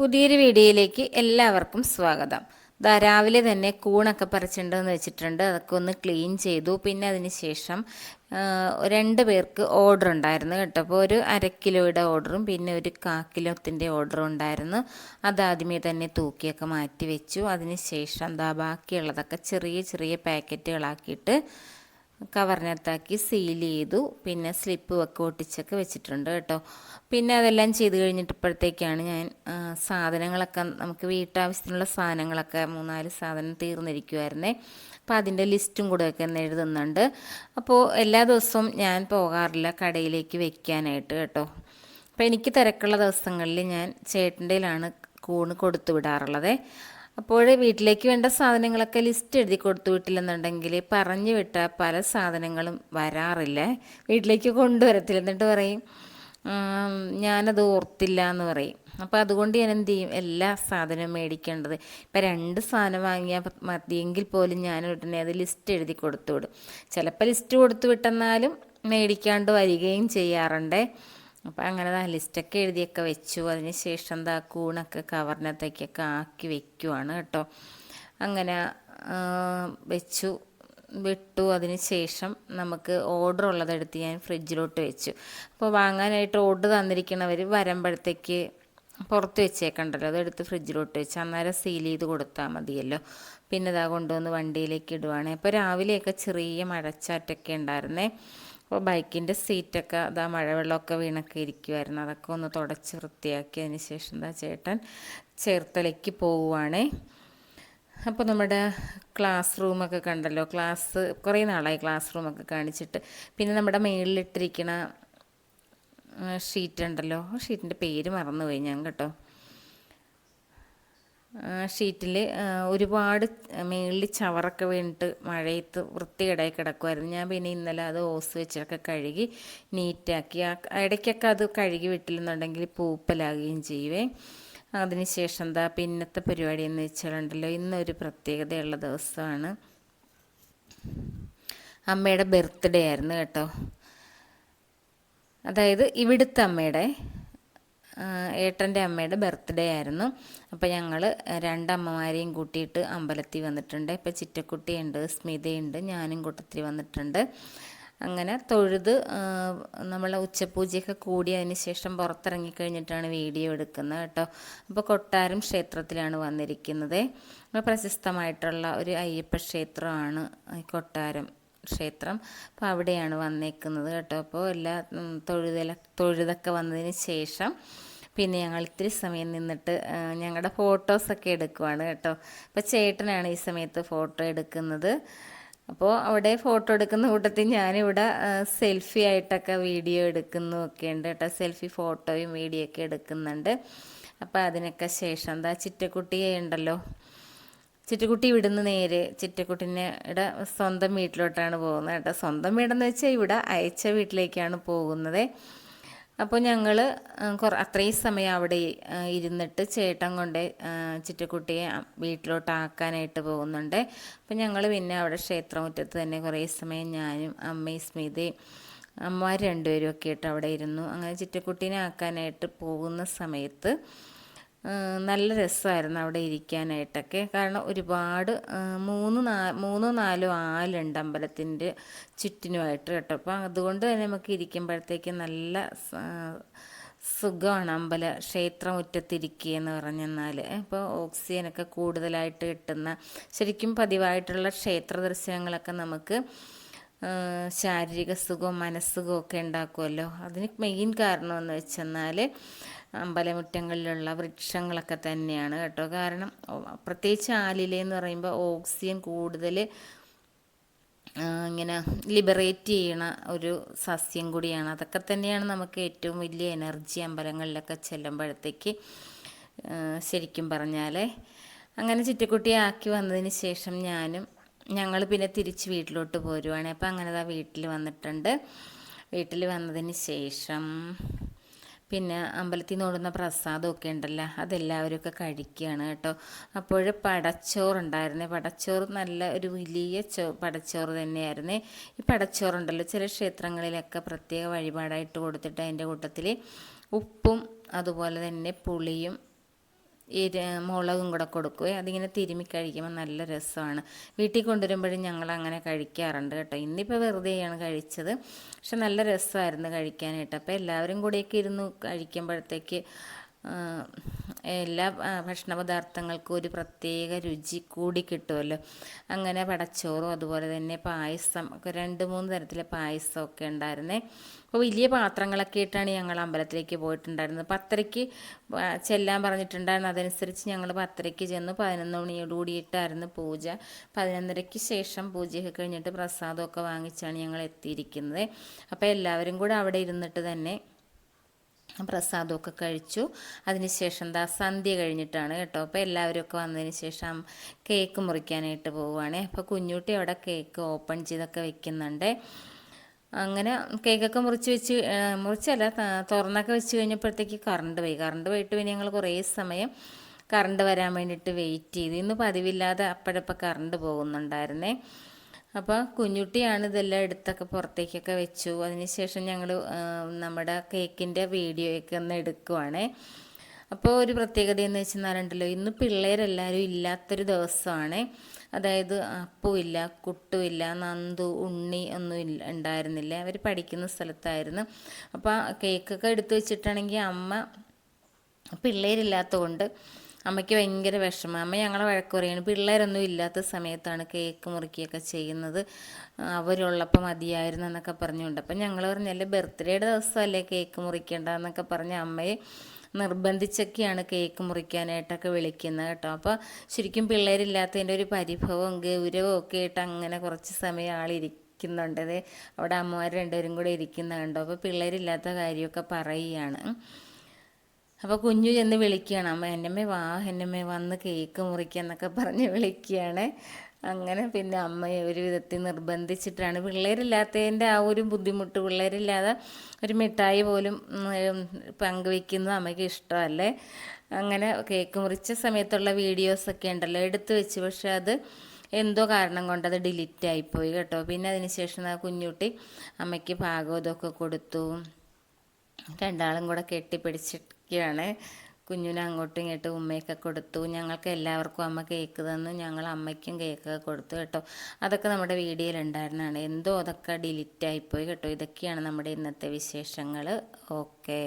പുതിയൊരു വീഡിയോയിലേക്ക് എല്ലാവർക്കും സ്വാഗതം. ദാ രാവിലെ തന്നെ കൂണൊക്കെ പറിച്ചിട്ടുണ്ടെന്ന് വെച്ചിട്ടുണ്ട്. അതൊക്കെ ഒന്ന് ക്ലീൻ ചെയ്തു. പിന്നെ അതിന് ശേഷം രണ്ട് പേർക്ക് ഓർഡർ ഉണ്ടായിരുന്നു കേട്ടോ. അപ്പോൾ ഒരു അര കിലോയുടെ ഓർഡറും പിന്നെ ഒരു കാ കിലോത്തിന്റെ ഓർഡറും ഉണ്ടായിരുന്നു. അതാദ്യമേ തന്നെ തൂക്കിയൊക്കെ മാറ്റി വെച്ചു. അതിന് ശേഷം എന്താ ബാക്കിയുള്ളതൊക്കെ ചെറിയ ചെറിയ പാക്കറ്റുകളാക്കിയിട്ട് കവറിനകത്താക്കി സീൽ ചെയ്തു. പിന്നെ സ്ലിപ്പ് ഒക്കെ ഒട്ടിച്ചൊക്കെ വെച്ചിട്ടുണ്ട് കേട്ടോ. പിന്നെ അതെല്ലാം ചെയ്ത് കഴിഞ്ഞിട്ടപ്പോഴത്തേക്കാണ് ഞാൻ ആ, സാധനങ്ങളൊക്കെ നമുക്ക് വീട്ടാവശ്യത്തിനുള്ള സാധനങ്ങളൊക്കെ മൂന്നാൽ സാധനം തീർന്നിരിക്കുമായിരുന്നേ അപ്പോൾ അതിന്റെ ലിസ്റ്റും കൂടെ ഒക്കെ ഒന്ന് എഴുതുന്നുണ്ട്. അപ്പോൾ എല്ലാ ദിവസവും ഞാൻ പോകാറില്ല കടയിലേക്ക് വെക്കാനായിട്ട് കേട്ടോ. അപ്പോൾ എനിക്ക് തിരക്കുള്ള ദിവസങ്ങളിൽ ഞാൻ ചേട്ടന്റെയിലാണ് കൂണ് കൊടുത്തു വിടാറുള്ളത്. അപ്പോൾ വീട്ടിലേക്ക് വേണ്ട സാധനങ്ങളൊക്കെ ലിസ്റ്റ് എഴുതി കൊടുത്തു വിട്ടില്ലെന്നുണ്ടെങ്കിൽ പറഞ്ഞു വിട്ട പല സാധനങ്ങളും വരാറില്ല? വീട്ടിലേക്ക് കൊണ്ടുവരത്തില്ല. എന്നിട്ട് പറയും "ഉം, ഞാനത് ഓർത്തില്ല എന്ന് പറയും. അപ്പോൾ അതുകൊണ്ട് ഞാൻ എന്ത് ചെയ്യും? എല്ലാ സാധനവും മേടിക്കേണ്ടത്. ഇപ്പം രണ്ട് സാധനം വാങ്ങിയാൽ മതിയെങ്കിൽ പോലും ഞാൻ ഉടനെ അത് ലിസ്റ്റ് എഴുതി കൊടുത്തു വിടും. ചിലപ്പോൾ ലിസ്റ്റ് കൊടുത്തു വിട്ടെന്നാലും മേടിക്കാണ്ട് വരികയും ചെയ്യാറുണ്ടേ. അപ്പം അങ്ങനെ ദാ ലിസ്റ്റൊക്കെ എഴുതിയൊക്കെ വെച്ചു. അതിന് ശേഷം എന്താ കൂണൊക്കെ കവറിനകത്തേക്കൊക്കെ ആക്കി വെക്കുവാണ് കേട്ടോ. അങ്ങനെ വെച്ചു വിട്ടു. അതിന് ശേഷം നമുക്ക് ഓർഡർ ഉള്ളതെടുത്ത് ഞാൻ ഫ്രിഡ്ജിലോട്ട് വെച്ചു. അപ്പോൾ വാങ്ങാനായിട്ട് ഓർഡർ തന്നിരിക്കുന്നവർ വരുമ്പോഴത്തേക്ക് പുറത്ത് വെച്ചേക്കണ്ടല്ലോ. അതെടുത്ത് ഫ്രിഡ്ജിലോട്ട് വെച്ച് അന്നേരം സീൽ ചെയ്ത് കൊടുത്താൽ മതിയല്ലോ. പിന്നെ ഇതാ കൊണ്ടുവന്ന് വണ്ടിയിലേക്ക് ഇടുവാണ്. അപ്പോൾ രാവിലെയൊക്കെ ചെറിയ മഴച്ചാറ്റൊക്കെ ഉണ്ടായിരുന്നേ. അപ്പോൾ ബൈക്കിന്റെ സീറ്റൊക്കെ അതാ മഴവെള്ളമൊക്കെ വീണൊക്കെ ഇരിക്കുമായിരുന്നു അതൊക്കെ ഒന്ന് തുടച്ച് വൃത്തിയാക്കി അതിന് ശേഷം എന്താ ചേട്ടൻ ചേർത്തലയ്ക്ക് പോവുകയാണേ അപ്പോൾ നമ്മുടെ ക്ലാസ് റൂമൊക്കെ കണ്ടല്ലോ. ക്ലാസ് കുറേ നാളായി ക്ലാസ് റൂമൊക്കെ കാണിച്ചിട്ട്. പിന്നെ നമ്മുടെ മേളിലിട്ടിരിക്കണ ഷീറ്റ് ഉണ്ടല്ലോ ഷീറ്റിന്റെ പേര് മറന്നുപോയി ഞാൻ കേട്ടോ. ഷീറ്റിൽ ഒരുപാട് മേളിൽ ചവറൊക്കെ വീണിട്ട് മഴയത്ത് വൃത്തികേടായി കിടക്കുമായിരുന്നു ഞാൻ പിന്നെ ഇന്നലെ അത് ഓസ് വെച്ചൊക്കെ കഴുകി നീറ്റാക്കി. ആ ഇടയ്ക്കൊക്കെ അത് കഴുകി വിട്ടില്ലെന്നുണ്ടെങ്കിൽ പൂപ്പലാകുകയും ചെയ്യുവേ. അതിനുശേഷം എന്താ പിന്നത്തെ പരിപാടി എന്ന് വെച്ചാലുണ്ടല്ലോ ഇന്നൊരു പ്രത്യേകതയുള്ള ദിവസമാണ്. അമ്മയുടെ ബർത്ത്ഡേ ആയിരുന്നു കേട്ടോ. അതായത് ഇവിടുത്തെ അമ്മയുടെ ഏട്ടന്റെ അമ്മയുടെ ബർത്ത്ഡേ ആയിരുന്നു. അപ്പോൾ ഞങ്ങൾ രണ്ടമ്മമാരെയും കൂട്ടിയിട്ട് അമ്പലത്തിൽ വന്നിട്ടുണ്ട്. ഇപ്പോൾ ചിറ്റക്കുട്ടിയുണ്ട് സ്മിതയുണ്ട് ഞാനും കൂട്ടത്തിൽ വന്നിട്ടുണ്ട്. അങ്ങനെ തൊഴുത് നമ്മൾ ഉച്ചപൂജയൊക്കെ കൂടി അതിന് ശേഷം പുറത്തിറങ്ങി കഴിഞ്ഞിട്ടാണ് വീഡിയോ എടുക്കുന്നത് കേട്ടോ. അപ്പോൾ കൊട്ടാരം ക്ഷേത്രത്തിലാണ് വന്നിരിക്കുന്നത്. പ്രശസ്തമായിട്ടുള്ള ഒരു അയ്യപ്പ ക്ഷേത്രമാണ് കൊട്ടാരം ക്ഷേത്രം. അപ്പോൾ അവിടെയാണ് വന്നേക്കുന്നത് കേട്ടോ. അപ്പോൾ എല്ലാ തൊഴുതല തൊഴുതൊക്കെ വന്നതിന് ശേഷം പിന്നെ ഞങ്ങൾ ഇത്തിരി സമയം നിന്നിട്ട് ഞങ്ങളുടെ ഫോട്ടോസൊക്കെ എടുക്കുവാണ് കേട്ടോ. അപ്പോൾ ചേട്ടനാണ് ഈ സമയത്ത് ഫോട്ടോ എടുക്കുന്നത്. അപ്പോൾ അവിടെ ഫോട്ടോ എടുക്കുന്ന കൂട്ടത്തിൽ ഞാനിവിടെ സെൽഫി ആയിട്ടൊക്കെ വീഡിയോ എടുക്കുന്നു ഒക്കെ ഉണ്ട് കേട്ടോ. സെൽഫി ഫോട്ടോയും വീഡിയോ ഒക്കെ എടുക്കുന്നുണ്ട്. അപ്പോൾ അതിനൊക്കെ ശേഷം എന്താ ചിറ്റക്കുട്ടിയെ ഉണ്ടല്ലോ. ചിറ്റക്കുട്ടി ഇവിടുന്ന് നേരെ ഇവിടെ സ്വന്തം വീട്ടിലോട്ടാണ് പോകുന്നത് കേട്ടോ. സ്വന്തം വീടെന്ന് വെച്ചാൽ ഇവിടെ അയച്ച വീട്ടിലേക്കാണ് പോകുന്നത്. അപ്പോൾ ഞങ്ങൾ അത്രയും സമയം അവിടെ ഇരുന്നിട്ട് ചേട്ടൻ കൊണ്ട് ചിറ്റക്കുട്ടിയെ വീട്ടിലോട്ട് ആക്കാനായിട്ട് പോകുന്നുണ്ട്. അപ്പോൾ ഞങ്ങൾ പിന്നെ അവിടെ ക്ഷേത്രമുറ്റത്ത് തന്നെ കുറേ സമയം ഞാനും അമ്മയും സ്മിതയും അമ്മമാർ രണ്ടുപേരും ഒക്കെ ആയിട്ട് അവിടെ ഇരുന്നു. അങ്ങനെ ചിറ്റക്കുട്ടീനെ ആക്കാനായിട്ട് പോകുന്ന സമയത്ത് നല്ല രസമായിരുന്നു അവിടെ ഇരിക്കാനായിട്ടൊക്കെ. കാരണം ഒരുപാട് മൂന്ന് നാ മൂന്നോ നാലോ ആലുണ്ട് അമ്പലത്തിന്റെ ചുറ്റിനുമായിട്ട് കേട്ടോ. അപ്പോൾ അതുകൊണ്ട് തന്നെ നമുക്ക് ഇരിക്കുമ്പോഴത്തേക്ക് നല്ല സുഖമാണ് അമ്പല ക്ഷേത്രമുറ്റത്തിരിക്കുക എന്ന് പറഞ്ഞെന്നാൽ ഇപ്പോൾ ഓക്സിജനൊക്കെ കൂടുതലായിട്ട് കിട്ടുന്ന ശരിക്കും പതിവായിട്ടുള്ള ക്ഷേത്ര ദർശനങ്ങളൊക്കെ നമുക്ക് ശാരീരിക സുഖവും മനസ്സുഖവും ഒക്കെ ഉണ്ടാക്കുമല്ലോ. അതിന് മെയിൻ കാരണം എന്ന് വെച്ചെന്നാൽ അമ്പലമുറ്റങ്ങളിലുള്ള വൃക്ഷങ്ങളൊക്കെ തന്നെയാണ് കേട്ടോ. കാരണം പ്രത്യേകിച്ച് ആലിലെന്ന് പറയുമ്പോൾ ഓക്സിജൻ കൂടുതൽ ഇങ്ങനെ ലിബറേറ്റ് ചെയ്യണ ഒരു സസ്യം കൂടിയാണ്. അതൊക്കെ തന്നെയാണ് നമുക്ക് ഏറ്റവും വലിയ എനർജി അമ്പലങ്ങളിലൊക്കെ ചെല്ലുമ്പോഴത്തേക്ക് ശരിക്കും പറഞ്ഞാൽ അങ്ങനെ ചിറ്റക്കുട്ടിയെ ആക്കി വന്നതിന് ശേഷം ഞാനും ഞങ്ങൾ പിന്നെ തിരിച്ച് വീട്ടിലോട്ട് പോരുവാണ്. അപ്പം അങ്ങനെ വീട്ടിൽ വന്നിട്ടുണ്ട്. വീട്ടിൽ വന്നതിന് ശേഷം പിന്നെ അമ്പലത്തിൽ നിന്ന് ഓടുന്ന പ്രസാദമൊക്കെ ഉണ്ടല്ലോ അതെല്ലാവരും ഒക്കെ കഴിക്കുകയാണ് കേട്ടോ. അപ്പോൾ പടച്ചോറുണ്ടായിരുന്നേ. പടച്ചോറ് നല്ല ഒരു വലിയ ചോ പടച്ചോറ് തന്നെയായിരുന്നേ. ഈ പടച്ചോറുണ്ടല്ലോ ചില ക്ഷേത്രങ്ങളിലൊക്കെ പ്രത്യേക വഴിപാടായിട്ട് കൊടുത്തിട്ട് അതിന്റെ കൂട്ടത്തിൽ ഉപ്പും അതുപോലെ തന്നെ പുളിയും എരി മുളകും കൂടെ കൊടുക്കുകയും അതിങ്ങനെ തിരുമി കഴിക്കുമ്പോൾ നല്ല രസമാണ്. വീട്ടിൽ കൊണ്ടുവരുമ്പോഴും ഞങ്ങൾ അങ്ങനെ കഴിക്കാറുണ്ട് കേട്ടോ. ഇന്നിപ്പോൾ വെറുതെയാണ് കഴിച്ചത്. പക്ഷെ നല്ല രസമായിരുന്നു കഴിക്കാനായിട്ട്. അപ്പോൾ എല്ലാവരും കൂടെയൊക്കെ ഇരുന്ന് കഴിക്കുമ്പോഴത്തേക്ക് എല്ലാ ഭക്ഷണ പദാർത്ഥങ്ങൾക്കും ഒരു പ്രത്യേക രുചി കൂടി കിട്ടുമല്ലോ അങ്ങനെ പടച്ചോറും അതുപോലെ തന്നെ പായസം ഒക്കെ രണ്ട് മൂന്ന് തരത്തിലെ പായസമൊക്കെ ഉണ്ടായിരുന്നേ. അപ്പോൾ വലിയ പാത്രങ്ങളൊക്കെ ഇട്ടാണ് ഞങ്ങൾ അമ്പലത്തിലേക്ക് പോയിട്ടുണ്ടായിരുന്നത്. പത്തരയ്ക്ക് ചെല്ലാൻ പറഞ്ഞിട്ടുണ്ടായിരുന്നു. അതനുസരിച്ച് ഞങ്ങൾ പത്തരയ്ക്ക് ചെന്ന് പതിനൊന്ന് മണിയോട് കൂടിയിട്ടായിരുന്നു പൂജ. പതിനൊന്നരയ്ക്ക് ശേഷം പൂജയൊക്കെ കഴിഞ്ഞിട്ട് പ്രസാദമൊക്കെ വാങ്ങിച്ചാണ് ഞങ്ങൾ എത്തിയിരിക്കുന്നത്. അപ്പോൾ എല്ലാവരും കൂടെ അവിടെ ഇരുന്നിട്ട് തന്നെ പ്രസാദമൊക്കെ കഴിച്ചു. അതിനുശേഷം എന്താ സന്ധ്യ കഴിഞ്ഞിട്ടാണ് കേട്ടോ. അപ്പോൾ എല്ലാവരും ഒക്കെ വന്നതിന് ശേഷം കേക്ക് മുറിക്കാനായിട്ട് പോവുകയാണ്. അപ്പോൾ കുഞ്ഞുട്ടി അവിടെ കേക്ക് ഓപ്പൺ ചെയ്തൊക്കെ വെക്കുന്നുണ്ട്. അങ്ങനെ കേക്കൊക്കെ മുറിച്ച് വെച്ച് മുറിച്ചല്ല തുറന്നൊക്കെ വെച്ച് കഴിഞ്ഞപ്പോഴത്തേക്ക് കറണ്ട് പോയി. കറണ്ട് പോയിട്ട് പിന്നെ ഞങ്ങൾ കുറേ സമയം കറണ്ട് വരാൻ വേണ്ടിയിട്ട് വെയിറ്റ് ചെയ്തു. ഇന്ന് പതിവില്ലാതെ അപ്പോഴപ്പോൾ കറണ്ട് പോകുന്നുണ്ടായിരുന്നേ. അപ്പോൾ കുഞ്ഞുട്ടിയാണ് ഇതെല്ലാം എടുത്തൊക്കെ പുറത്തേക്കൊക്കെ വെച്ചു. അതിനുശേഷം ഞങ്ങൾ നമ്മുടെ കേക്കിന്റെ വീഡിയോയൊക്കെ ഒന്ന് എടുക്കുവാണേ. അപ്പോൾ ഒരു പ്രത്യേകത എന്ന് വെച്ചെന്നാലുണ്ടല്ലോ ഇന്ന് പിള്ളേരെല്ലാവരും ഇല്ലാത്തൊരു ദിവസമാണ്. അതായത് അപ്പുമില്ല കുട്ടുമില്ല നന്ദു ഉണ്ണി ഒന്നും ഇല്ല ഉണ്ടായിരുന്നില്ല. അവർ പഠിക്കുന്ന സ്ഥലത്തായിരുന്നു. അപ്പോൾ കേക്കൊക്കെ എടുത്തു വെച്ചിട്ടാണെങ്കിൽ അമ്മ പിള്ളേരില്ലാത്തതുകൊണ്ട് അമ്മയ്ക്ക് ഭയങ്കര വിഷമം. അമ്മ ഞങ്ങളെ വഴക്ക് പറയുകയാണ് പിള്ളേരൊന്നും ഇല്ലാത്ത സമയത്താണ് കേക്ക് മുറിക്കുകയൊക്കെ ചെയ്യുന്നത്. അവരുള്ളപ്പോൾ മതിയായിരുന്നു എന്നൊക്കെ പറഞ്ഞുകൊണ്ട്. അപ്പം ഞങ്ങൾ പറഞ്ഞല്ലേ ബർത്ത്ഡേയുടെ ദിവസമല്ലേ കേക്ക് മുറിക്കേണ്ടതെന്നൊക്കെ പറഞ്ഞ അമ്മയെ നിർബന്ധിച്ചൊക്കെയാണ് കേക്ക് മുറിക്കാനായിട്ടൊക്കെ വിളിക്കുന്നത് കേട്ടോ. അപ്പോൾ ശരിക്കും പിള്ളേരില്ലാത്തതിന്റെ ഒരു പരിഭവവും ഗൗരവവും ഒക്കെ ആയിട്ട് അങ്ങനെ കുറച്ച് സമയം ആളിരിക്കുന്നുണ്ട് അവിടെ അമ്മമാർ രണ്ടുപേരും കൂടെ ഇരിക്കുന്ന കണ്ടോ അപ്പോൾ പിള്ളേരില്ലാത്ത കാര്യമൊക്കെ പറയുകയാണ്. അപ്പോൾ കുഞ്ഞു ചെന്ന് വിളിക്കുകയാണ്. അമ്മ എന്നമ്മേ വാ എന്നമ്മേ വന്ന് കേക്ക് മുറിക്കുക എന്നൊക്കെ പറഞ്ഞ് വിളിക്കുകയാണ്. അങ്ങനെ പിന്നെ അമ്മയെ ഒരു വിധത്തിൽ നിർബന്ധിച്ചിട്ടാണ്. പിള്ളേരില്ലാത്തതിന്റെ ആ ഒരു ബുദ്ധിമുട്ട് പിള്ളേരില്ലാതെ ഒരു മിഠായി പോലും പങ്കുവെക്കുന്നത് അമ്മയ്ക്ക് ഇഷ്ടമല്ലേ? അങ്ങനെ കേക്ക് മുറിച്ച സമയത്തുള്ള വീഡിയോസൊക്കെ ഉണ്ടല്ലോ എടുത്തു വെച്ച്. പക്ഷെ അത് എന്തോ കാരണം കൊണ്ട് അത് ഡിലീറ്റ് ആയിപ്പോയി കേട്ടോ. പിന്നെ അതിന് ശേഷം ആ കുഞ്ഞുട്ടി അമ്മയ്ക്ക് ഭാഗവതമൊക്കെ കൊടുത്തു. രണ്ടാളും കൂടെ കെട്ടിപ്പിടിച്ചിരിക്കുകയാണ് കുഞ്ഞിന് അങ്ങോട്ടും ഇങ്ങോട്ടും ഉമ്മയൊക്കെ കൊടുത്തു. ഞങ്ങൾക്ക് എല്ലാവർക്കും അമ്മ കേക്ക് തന്നു. ഞങ്ങൾ അമ്മയ്ക്കും കേക്കൊക്കെ കൊടുത്തു കേട്ടോ. അതൊക്കെ നമ്മുടെ വീഡിയോയിൽ ഉണ്ടായിരുന്നതാണ്. എന്തോ അതൊക്കെ ഡിലീറ്റ് ആയിപ്പോയി കേട്ടോ. ഇതൊക്കെയാണ് നമ്മുടെ ഇന്നത്തെ വിശേഷങ്ങൾ. ഓക്കേ.